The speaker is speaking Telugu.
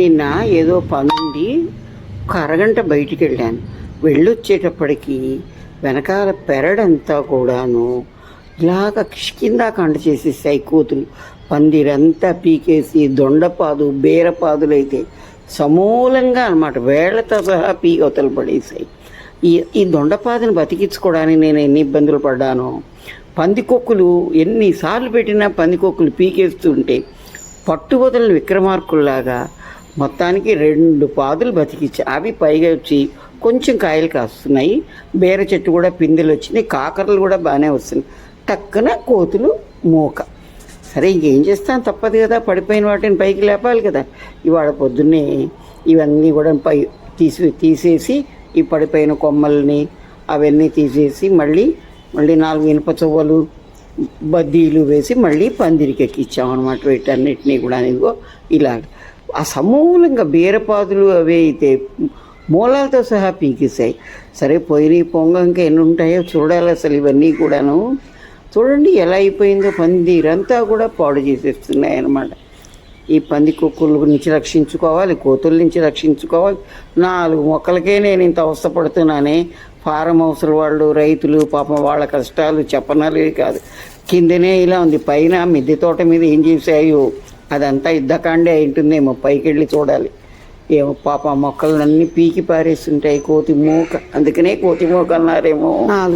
నిన్న ఏదో పనుండి ఒక అరగంట బయటికి వెళ్ళాను వెళ్ళొచ్చేటప్పటికి వెనకాల పెరడంతా కూడాను ఇలాగ కిష్కింద కండ చేసేసాయి కోతులు పందిరంతా పీకేసి దొండపాదు బీరపాదులైతే సమూలంగా అనమాట వేళ్ళతో సహా పీకవతలు పడేసాయి. ఈ ఈ దొండపాదని బతికించుకోవడానికి నేను ఎన్ని ఇబ్బందులు పడ్డానో. పందికొక్కులు ఎన్నిసార్లు పెట్టినా పందికొక్కులు పీకేస్తుంటే పట్టుబదలని విక్రమార్కుల్లాగా మొత్తానికి రెండు పాదులు బతికించి అవి పైగా వచ్చి కొంచెం కాయలు కాస్తున్నాయి. బేర చెట్టు కూడా పిందెలు వచ్చినాయి కాకరలు కూడా బాగానే వస్తున్నాయి. టక్కున కోతులు మూక. సరే ఇంకేం చేస్తాను తప్పదు కదా పడిపోయిన వాటిని పైకి లేపాలి కదా. ఇవాళ పొద్దున్నే ఇవన్నీ కూడా పై తీసి తీసేసి ఈ పడిపోయిన కొమ్మల్ని అవన్నీ తీసేసి మళ్ళీ మళ్ళీ నాలుగు ఇనుప చువ్వలు బద్దీలు వేసి మళ్ళీ పందిరికి ఎక్కిచ్చామన్నమాట వీటన్నిటినీ కూడా ఇదిగో ఇలాగ. ఆ సమూలంగా బీరపాదులు అవే అయితే మూలాలతో సహా పీకేశాయి. సరే పోయినాయి పొంగ ఇంకా ఎన్ని ఉంటాయో చూడాలి అసలు ఇవన్నీ కూడాను. చూడండి ఎలా అయిపోయిందో పందిరంతా కూడా పాడు చేసేస్తున్నాయి అన్నమాట ఈ పంది కుక్కుల నుంచి రక్షించుకోవాలి కోతుల నుంచి రక్షించుకోవాలి. నాలుగు మొక్కలకే నేను ఇంత అవస్థపడుతున్నానే. ఫారం హౌస్ల వాళ్ళు రైతులు పాపం వాళ్ళ కష్టాలు చెప్పనలే కాదు. కిందనే ఇలా ఉంది. పైన మిద్దె తోట మీద ఏం చేశాయో అదంతా ఇద్దకాండే అయింటుందేమో పైకి వెళ్ళి చూడాలి. ఏమో పాప మొక్కలన్నీ పీకి పారేస్తుంటాయి. కోతి మూక. అందుకనే కోతి మూక అన్నారేమో. నాలుగు